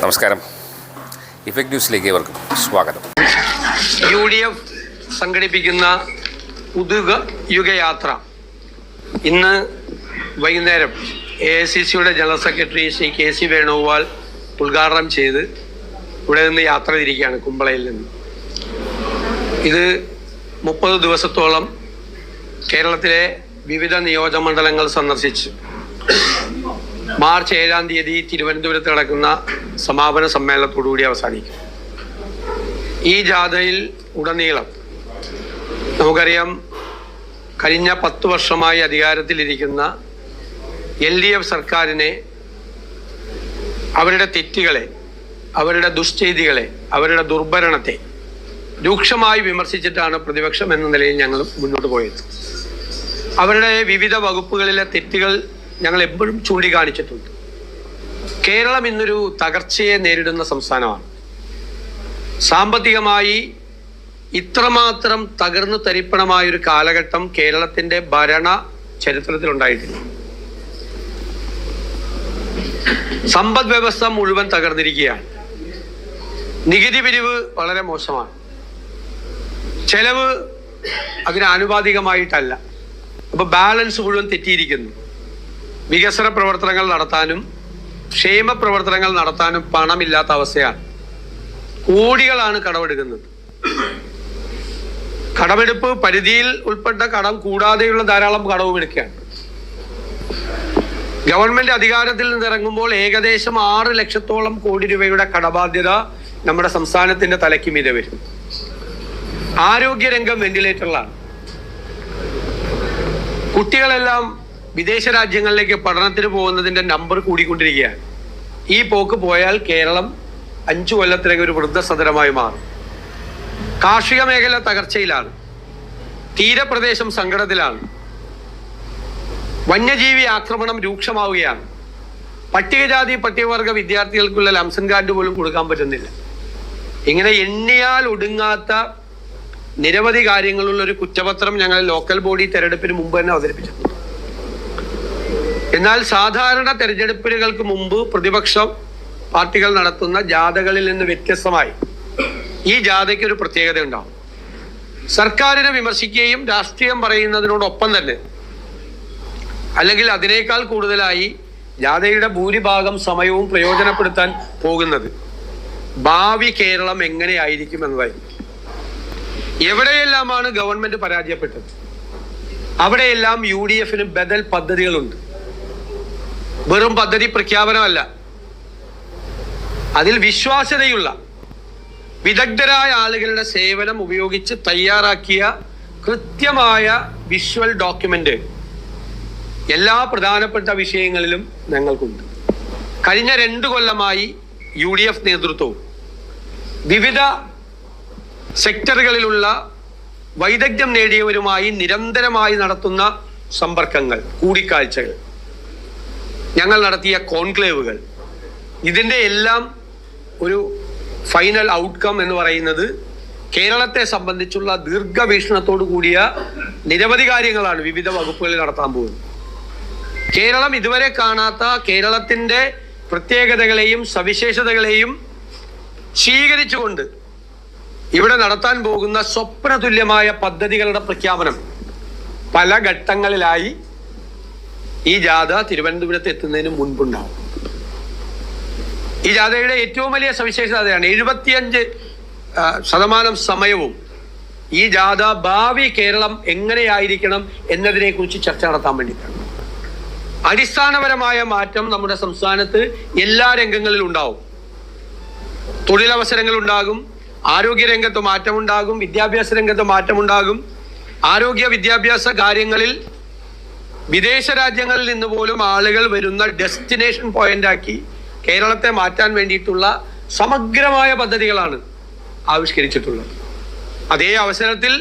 നമസ്കാരം. ഇഫക്ട് ന്യൂസിലേക്ക് ഏവർക്കും സ്വാഗതം. യു ഡി എഫ് സംഘടിപ്പിക്കുന്ന പുതുക യുഗയാത്ര. ഇന്ന് വൈകുന്നേരം എ ഐ സി സിയുടെ general secretary Shri K C Venugopal ഉദ്ഘാടനം ചെയ്ത് ഇവിടെ നിന്ന് യാത്ര തിരിക്കുകയാണ് കുമ്പളയിൽ നിന്ന്. ഇത് മുപ്പത് ദിവസത്തോളം കേരളത്തിലെ വിവിധ നിയോജക മണ്ഡലങ്ങൾ സന്ദർശിച്ച് മാർച്ച് ഏഴാം തീയതി തിരുവനന്തപുരത്ത് നടക്കുന്ന സമാപന സമ്മേളനത്തോടുകൂടി അവസാനിക്കും. ഈ ജാഥയിൽ ഉടനീളം നമുക്കറിയാം കഴിഞ്ഞ പത്ത് വർഷമായി അധികാരത്തിലിരിക്കുന്ന എൽ ഡി എഫ് സർക്കാരിനെ അവരുടെ തെറ്റുകളെ അവരുടെ ദുശ്ചെയ്തികളെ അവരുടെ ദുർഭരണത്തെ രൂക്ഷമായി വിമർശിച്ചിട്ടാണ് പ്രതിപക്ഷം എന്ന നിലയിൽ ഞങ്ങൾ മുന്നോട്ട് പോയത്. അവരുടെ വിവിധ വകുപ്പുകളിലെ തെറ്റുകൾ ഞങ്ങൾ എപ്പോഴും ചൂണ്ടിക്കാണിച്ചിട്ടുണ്ട്. കേരളം ഇന്നൊരു തകർച്ചയെ നേരിടുന്ന സംസ്ഥാനമാണ്. സാമ്പത്തികമായി ഇത്രമാത്രം തകർന്നു തരിപ്പണമായ ഒരു കാലഘട്ടം കേരളത്തിന്റെ ഭരണ ചരിത്രത്തിൽ ഉണ്ടായിട്ടില്ല സമ്പദ് വ്യവസ്ഥ മുഴുവൻ തകർന്നിരിക്കുകയാണ്. നികുതി പിരിവ് വളരെ മോശമാണ്. ചെലവ് അതിന് ആനുപാതികമായിട്ടല്ല. അപ്പൊ ബാലൻസ് മുഴുവൻ തെറ്റിയിരിക്കുന്നു. വികസന പ്രവർത്തനങ്ങൾ നടത്താനും ക്ഷേമ പ്രവർത്തനങ്ങൾ നടത്താനും പണമില്ലാത്ത അവസ്ഥയാണ്. കോടികളാണ് കടമെടുക്കുന്നത്. കടമെടുപ്പ് പരിധിയിൽ ഉൾപ്പെട്ട കടം കൂടാതെയുള്ള ധാരാളം കടവും എടുക്കുകയാണ്. ഗവൺമെന്റ് അധികാരത്തിൽ നിന്ന് ഇറങ്ങുമ്പോൾ ഏകദേശം ആറ് ലക്ഷത്തോളം കോടി രൂപയുടെ കടബാധ്യത നമ്മുടെ സംസ്ഥാനത്തിന്റെ തലയ്ക്ക് മീതെ വരും. ആരോഗ്യരംഗം വെന്റിലേറ്ററിലാണ്. കുട്ടികളെല്ലാം വിദേശ രാജ്യങ്ങളിലേക്ക് പഠനത്തിന് പോകുന്നതിന്റെ നമ്പർ കൂടിക്കൊണ്ടിരിക്കുകയാണ്. ഈ പോക്ക് പോയാൽ കേരളം അഞ്ചു കൊല്ലത്തിലേക്ക് ഒരു വൃദ്ധസദനമായി മാറും. കാർഷിക മേഖല തകർച്ചയിലാണ്. തീരപ്രദേശം സങ്കടത്തിലാണ്. വന്യജീവി ആക്രമണം രൂക്ഷമാവുകയാണ്. പട്ടികജാതി പട്ടികവർഗ വിദ്യാർത്ഥികൾക്കുള്ള ലംസൻ കാർഡ് പോലും കൊടുക്കാൻ പറ്റുന്നില്ല. ഇങ്ങനെ എണ്ണിയാൽ ഒടുങ്ങാത്ത നിരവധി കാര്യങ്ങളുള്ള ഒരു കുറ്റപത്രം ഞങ്ങൾ ലോക്കൽ ബോഡി തെരഞ്ഞെടുപ്പിന് മുമ്പ് തന്നെ അവതരിപ്പിച്ചിട്ടുണ്ട്. എന്നാൽ സാധാരണ തെരഞ്ഞെടുപ്പുകൾക്ക് മുമ്പ് പ്രതിപക്ഷം പാർട്ടികൾ നടത്തുന്ന ജാഥകളിൽ നിന്ന് വ്യത്യസ്തമായി ഈ ജാഥയ്ക്ക് ഒരു പ്രത്യേകത ഉണ്ടാവും. സർക്കാരിനെ വിമർശിക്കുകയും രാഷ്ട്രീയം പറയുന്നതിനോടൊപ്പം തന്നെ അല്ലെങ്കിൽ അതിനേക്കാൾ കൂടുതലായി ജാഥയുടെ ഭൂരിഭാഗം സമയവും പ്രയോജനപ്പെടുത്താൻ പോകുന്നത് ഭാവി കേരളം എങ്ങനെയായിരിക്കും എന്നതായിരിക്കും. എവിടെയെല്ലാമാണ് ഗവൺമെന്റ് പരാജയപ്പെട്ടത്? അവിടെയെല്ലാം യു ഡി എഫിന് ബദൽ പദ്ധതികളുണ്ട്. വെറും പദ്ധതി പ്രഖ്യാപനമല്ല. അതിൽ വിശ്വാസ്യതയുള്ള വിദഗ്ധരായ ആളുകളുടെ സേവനം ഉപയോഗിച്ച് തയ്യാറാക്കിയ കൃത്യമായ വിഷ്വൽ ഡോക്യുമെന്റ് എല്ലാ പ്രധാനപ്പെട്ട വിഷയങ്ങളിലും ഞങ്ങൾക്കുണ്ട്. കഴിഞ്ഞ രണ്ടു കൊല്ലമായി യു ഡി എഫ് നേതൃത്വവും വിവിധ സെക്ടറുകളിലുള്ള വൈദഗ്ധ്യം നേടിയവരുമായി നിരന്തരമായി നടത്തുന്ന സമ്പർക്കങ്ങൾ കൂടിക്കാഴ്ചകൾ. ഞങ്ങൾ നടത്തിയ കോൺക്ലേവുകൾ. ഇതിന്റെ എല്ലാം ഒരു ഫൈനൽ ഔട്ട്കം എന്ന് പറയുന്നത് കേരളത്തെ സംബന്ധിച്ചുള്ള ദീർഘവീക്ഷണത്തോടു കൂടിയ നിരവധി കാര്യങ്ങളാണ് വിവിധ വകുപ്പുകളിൽ നടത്താൻ പോകുന്നത്. കേരളം ഇതുവരെ കാണാത്ത കേരളത്തിന്റെ പ്രത്യേകതകളെയും സവിശേഷതകളെയും സ്വീകരിച്ചുകൊണ്ട് ഇവിടെ നടത്താൻ പോകുന്ന സ്വപ്നതുല്യമായ പദ്ധതികളുടെ പ്രഖ്യാപനം പല ഘട്ടങ്ങളിലായി ഈ ജാഥ തിരുവനന്തപുരത്ത് എത്തുന്നതിന് മുൻപുണ്ടാവും. ഈ ജാഥയുടെ ഏറ്റവും വലിയ സവിശേഷത അതാണ് എഴുപത്തിയഞ്ച് ശതമാനം സമയവും ഈ ജാഥ ഭാവി കേരളം എങ്ങനെയായിരിക്കണം എന്നതിനെ കുറിച്ച് ചർച്ച നടത്താൻ വേണ്ടിയിട്ടാണ്. അടിസ്ഥാനപരമായ മാറ്റം നമ്മുടെ സംസ്ഥാനത്ത് എല്ലാ രംഗങ്ങളിലും ഉണ്ടാവും. തൊഴിലവസരങ്ങൾ ഉണ്ടാകും ആരോഗ്യ രംഗത്ത് മാറ്റമുണ്ടാകും വിദ്യാഭ്യാസ രംഗത്ത് മാറ്റമുണ്ടാകും. ആരോഗ്യ വിദ്യാഭ്യാസ കാര്യങ്ങളിൽ വിദേശ രാജ്യങ്ങളിൽ നിന്ന് പോലും ആളുകൾ വരുന്ന ഡെസ്റ്റിനേഷൻ പോയിന്റ് ആക്കി കേരളത്തെ മാറ്റാൻ വേണ്ടിയിട്ടുള്ള സമഗ്രമായ പദ്ധതികളാണ് ആവിഷ്കരിച്ചിട്ടുള്ളത്. അതേ അവസരത്തിൽ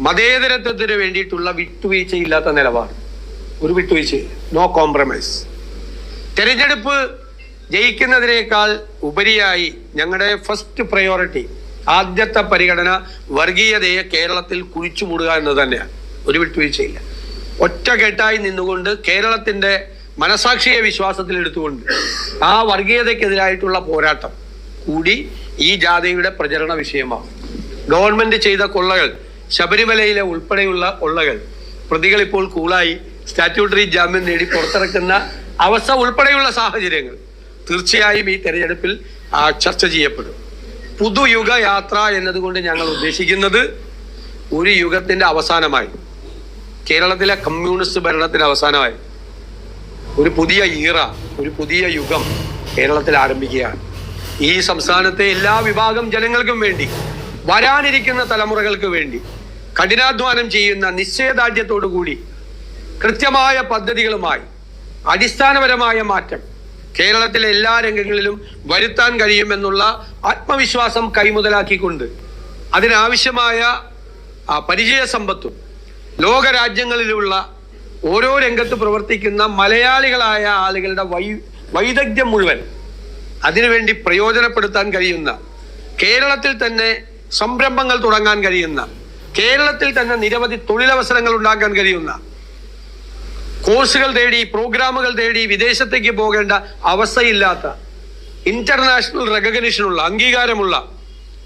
മതേതരത്വത്തിന് വേണ്ടിയിട്ടുള്ള വിട്ടുവീഴ്ചയില്ലാത്ത നിലപാട്. ഒരു വിട്ടുവീഴ്ച നോ കോംപ്രമൈസ് തെരഞ്ഞെടുപ്പ് ജയിക്കുന്നതിനേക്കാൾ ഉപരിയായി ഞങ്ങളുടെ ഫസ്റ്റ് പ്രയോറിറ്റി ആദ്യത്തെ പരിഗണന വർഗീയതയെ കേരളത്തിൽ കുഴിച്ചു മൂടുക എന്നത് തന്നെയാണ്. ഒരു വിട്ടുവീഴ്ചയില്ല. ഒറ്റക്കെട്ടായി നിന്നുകൊണ്ട് കേരളത്തിന്റെ മനസാക്ഷിയെ വിശ്വാസത്തിൽ എടുത്തുകൊണ്ട് ആ വർഗീയതയ്ക്കെതിരായിട്ടുള്ള പോരാട്ടം കൂടി ഈ ജാഥയുടെ പ്രചരണ വിഷയമാണ്. ഗവൺമെന്റ് ചെയ്ത കൊള്ളകൾ ശബരിമലയിലെ ഉൾപ്പെടെയുള്ള കൊള്ളകൾ പ്രതികൾ ഇപ്പോൾ കൂളായി സ്റ്റാറ്റ്യൂട്ടറി ജാമ്യം നേടി പുറത്തിറക്കുന്ന അവസ്ഥ ഉൾപ്പെടെയുള്ള സാഹചര്യങ്ങൾ തീർച്ചയായും ഈ തെരഞ്ഞെടുപ്പിൽ ചർച്ച ചെയ്യപ്പെടും. പുതുയുഗ യാത്ര എന്നതുകൊണ്ട് ഞങ്ങൾ ഉദ്ദേശിക്കുന്നത് ഒരു യുഗത്തിന്റെ അവസാനമായി. കേരളത്തിലെ കമ്മ്യൂണിസ്റ്റ് ഭരണത്തിന് അവസാനമായി ഒരു പുതിയ ഈറ ഒരു പുതിയ യുഗം കേരളത്തിൽ ആരംഭിക്കുകയാണ്. ഈ സംസ്ഥാനത്തെ എല്ലാ വിഭാഗം ജനങ്ങൾക്കും വേണ്ടി വരാനിരിക്കുന്ന തലമുറകൾക്ക് വേണ്ടി കഠിനാധ്വാനം ചെയ്യുന്ന നിശ്ചയദാർഢ്യത്തോടു കൂടി കൃത്യമായ പദ്ധതികളുമായി അടിസ്ഥാനപരമായ മാറ്റം കേരളത്തിലെ എല്ലാ രംഗങ്ങളിലും വരുത്താൻ കഴിയുമെന്നുള്ള ആത്മവിശ്വാസം കൈമുതലാക്കിക്കൊണ്ട് അതിനാവശ്യമായ പരിചയ സമ്പത്തും ലോകരാജ്യങ്ങളിലുള്ള ഓരോ രംഗത്ത് പ്രവർത്തിക്കുന്ന മലയാളികളായ ആളുകളുടെ വൈ വൈദഗ്ധ്യം മുഴുവൻ അതിനുവേണ്ടി പ്രയോജനപ്പെടുത്താൻ കഴിയുന്ന കേരളത്തിൽ തന്നെ സംരംഭങ്ങൾ തുടങ്ങാൻ കഴിയുന്ന കേരളത്തിൽ തന്നെ നിരവധി തൊഴിലവസരങ്ങൾ ഉണ്ടാക്കാൻ കഴിയുന്ന കോഴ്സുകൾ തേടി പ്രോഗ്രാമുകൾ തേടി വിദേശത്തേക്ക് പോകേണ്ട അവസ്ഥയില്ലാത്ത ഇന്റർനാഷണൽ റെക്കഗ്നിഷനുള്ള അംഗീകാരമുള്ള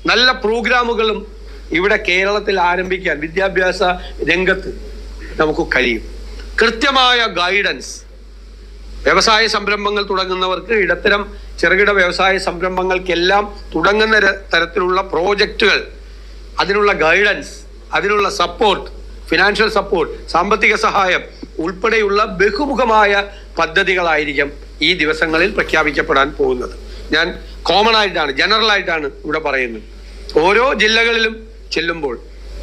നല്ല പ്രോഗ്രാമുകളും ഇവിടെ കേരളത്തിൽ ആരംഭിക്കാൻ വിദ്യാഭ്യാസ രംഗത്ത് നമുക്ക് കഴിയും. കൃത്യമായ ഗൈഡൻസ് വ്യവസായ സംരംഭങ്ങൾ തുടങ്ങുന്നവർക്ക് ഇടത്തരം ചെറുകിട വ്യവസായ സംരംഭങ്ങൾക്കെല്ലാം തുടങ്ങുന്ന തരത്തിലുള്ള പ്രോജക്റ്റുകൾ അതിനുള്ള ഗൈഡൻസ് അതിനുള്ള സപ്പോർട്ട് ഫിനാൻഷ്യൽ സപ്പോർട്ട് സാമ്പത്തിക സഹായം ഉൾപ്പെടെയുള്ള ബഹുമുഖമായ പദ്ധതികളായിരിക്കും ഈ ദിവസങ്ങളിൽ പ്രഖ്യാപിക്കപ്പെടാൻ പോകുന്നത്. ഞാൻ കോമൺ ആയിട്ടാണ് ജനറൽ ആയിട്ടാണ് ഇവിടെ പറയുന്നത്. ഓരോ ജില്ലകളിലും ചെല്ലുമ്പോൾ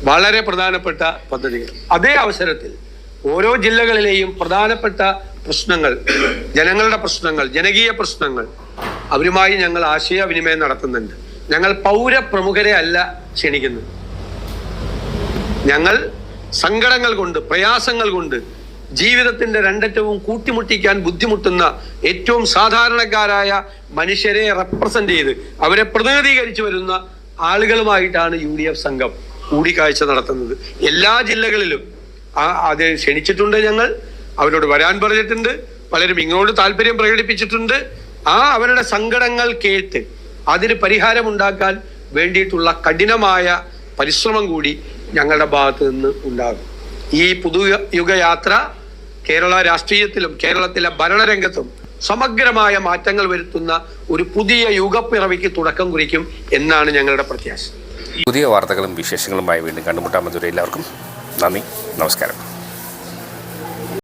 വളരെ പ്രധാനപ്പെട്ട പദ്ധതികൾ. അതേ അവസരത്തിൽ ഓരോ ജില്ലകളിലെയും പ്രധാനപ്പെട്ട പ്രശ്നങ്ങൾ ജനങ്ങളുടെ പ്രശ്നങ്ങൾ ജനകീയ പ്രശ്നങ്ങൾ അവരുമായി ഞങ്ങൾ ആശയവിനിമയം നടത്തുന്നുണ്ട്. ഞങ്ങൾ പൗരപ്രമുഖരെ അല്ല ക്ഷണിക്കുന്നത്. ഞങ്ങൾ സങ്കടങ്ങൾ കൊണ്ട് പ്രയാസങ്ങൾ കൊണ്ട് ജീവിതത്തിന്റെ രണ്ടറ്റവും കൂട്ടിമുട്ടിക്കാൻ ബുദ്ധിമുട്ടുന്ന ഏറ്റവും സാധാരണക്കാരായ മനുഷ്യരെ റെപ്രസെന്റ് ചെയ്ത് അവരെ പ്രതിനിധീകരിച്ചു വരുന്ന ആളുകളുമായിട്ടാണ് യു ഡി എഫ് സംഘം കൂടിക്കാഴ്ച നടത്തുന്നത്. എല്ലാ ജില്ലകളിലും. അത് ക്ഷണിച്ചിട്ടുണ്ട് ഞങ്ങൾ. അവരോട് വരാൻ പറഞ്ഞിട്ടുണ്ട്. പലരും ഇങ്ങോട്ട് താല്പര്യം പ്രകടിപ്പിച്ചിട്ടുണ്ട്. ആ അവരുടെ സങ്കടങ്ങൾ കേട്ട് അതിന് പരിഹാരമുണ്ടാക്കാൻ വേണ്ടിയിട്ടുള്ള കഠിനമായ പരിശ്രമം കൂടി ഞങ്ങളുടെ ഭാഗത്ത് നിന്ന് ഉണ്ടാകും. ഈ പുതുയുഗയാത്ര കേരള രാഷ്ട്രീയത്തിലും കേരളത്തിലെ ഭരണരംഗത്തും സമഗ്രമായ മാറ്റങ്ങൾ വരുത്തുന്ന ഒരു പുതിയ യുഗപ്പിറവിക്ക് തുടക്കം കുറിക്കും എന്നാണ് ഞങ്ങളുടെ പ്രത്യാശ. പുതിയ വാർത്തകളും വിശേഷങ്ങളുമായി വീണ്ടും കണ്ടുമുട്ടാൻ മധുര എല്ലാവർക്കും നന്ദി നമസ്കാരം.